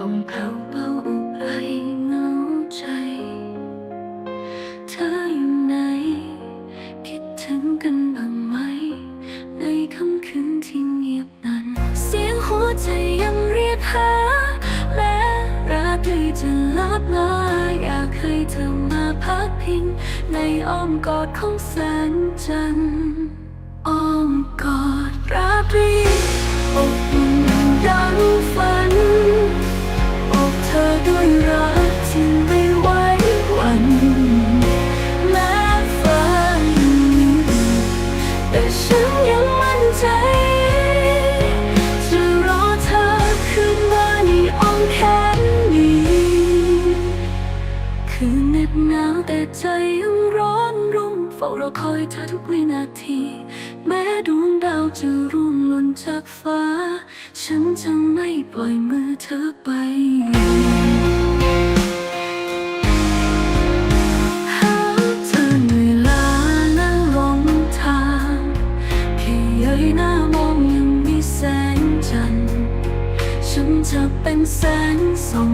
ลมเผาเบาอบไอเงาใจ เธอยู่ไหคิดถึงกันบ้างไหม ในค่ำคืนที่เงียบนั้น เสียงหัวใจยังเรียกหา และรักเลยจะลบลาอยากให้เธอมาพักพิง ในอ้อมกอดของแสงจัอ้อมกอดราตรี คือเหน็บหนาวแต่ใจยังร้อนรุ่มเฝ้ารอคอยเธอทุกวินาที แม้ดวงดาวจะร่วงหล่นจากฟ้า ฉันจะไม่ปล่อยมือเธอไปหากเธอเหนื่อยล้าและหลงทางแค่เย้ยหน้ามองยังมีแสงจันทร์ฉันจะเป็นแสงส่อง